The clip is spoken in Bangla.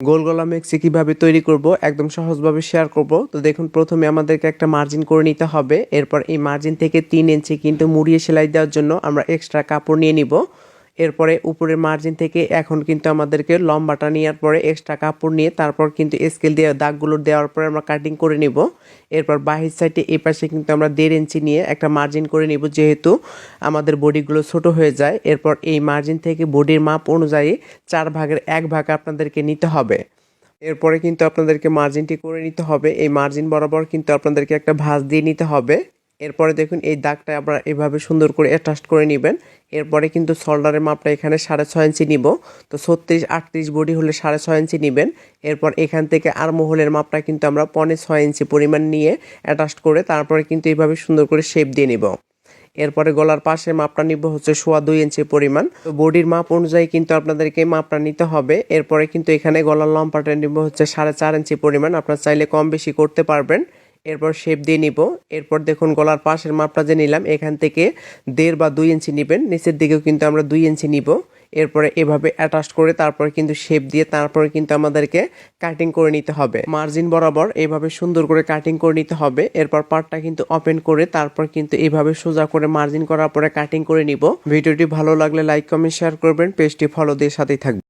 গোল গলা মেক্সি কীভাবে তৈরি করব, একদম সহজভাবে শেয়ার করব। তো দেখুন, প্রথমে আমাদেরকে একটা মার্জিন করে নিতে হবে। এরপর এই মার্জিন থেকে তিন ইঞ্চি কিন্তু মুড়িয়ে সেলাই দেওয়ার জন্য আমরা এক্সট্রা কাপড় নিয়ে নিব। এরপরে উপরের মার্জিন থেকে এখন কিন্তু আমাদেরকে লম্বাটা নেওয়ার পরে এক্সট্রা কাপড় নিয়ে তারপর কিন্তু স্কেল দিয়ে দাগগুলো দেওয়ার পরে আমরা কাটিং করে নিব। এরপর বাহির সাইডে এই পাশে কিন্তু আমরা দেড় ইঞ্চি নিয়ে একটা মার্জিন করে নিব যেহেতু আমাদের বডিগুলো ছোট হয়ে যায়। এরপর এই মার্জিন থেকে বডির মাপ অনুযায়ী চার ভাগের এক ভাগ আপনাদেরকে নিতে হবে। এরপরে কিন্তু আপনাদেরকে মার্জিনটি করে নিতে হবে। এই মার্জিন বরাবর কিন্তু আপনাদেরকে একটা ভাঁজ দিয়ে নিতে হবে। এরপরে দেখুন এই দাগটা আপনারা এভাবে সুন্দর করে অ্যাটাস্ট করে নেবেন। এরপরে কিন্তু শোল্ডারের মাপটা এখানে সাড়ে ছয় ইঞ্চি নিব। তো ছত্রিশ, আটত্রিশ বডি হলে সাড়ে ছয় ইঞ্চি নেবেন। এরপর এখান থেকে আর মহলের মাপটা কিন্তু আমরা পনে ছয় ইঞ্চি পরিমাণ নিয়ে অ্যাটাস্ট করে তারপরে কিন্তু এইভাবে সুন্দর করে শেপ দিয়ে নিব। এরপরে গলার পাশে মাপটা নিব হচ্ছে সোয়া দুই ইঞ্চি পরিমাণ। তো বডির মাপ অনুযায়ী কিন্তু আপনাদেরকে মাপটা নিতে হবে। এরপরে কিন্তু এখানে গলার লম্বাটা নিব হচ্ছে সাড়ে চার ইঞ্চি পরিমাণ। আপনার চাইলে কম বেশি করতে পারবেন। এরপর শেপ দিয়ে নিব। এরপর দেখুন গলার পাশের মাপটা যে নিলাম, এখান থেকে দেড় বা দুই ইঞ্চি নেবেন। নিচের দিকেও কিন্তু আমরা দুই ইঞ্চি নিব। এরপরে এভাবে অ্যাটাচ করে তারপরে কিন্তু শেপ দিয়ে তারপরে কিন্তু আমাদেরকে কাটিং করে নিতে হবে। মার্জিন বরাবর এভাবে সুন্দর করে কাটিং করে নিতে হবে। এরপর পার্টটা কিন্তু ওপেন করে তারপর কিন্তু এভাবে সোজা করে মার্জিন করার পরে কাটিং করে নিব। ভিডিওটি ভালো লাগলে লাইক কমেন্ট শেয়ার করবেন। পেজটি ফলো দিয়ে সাথেই থাকবে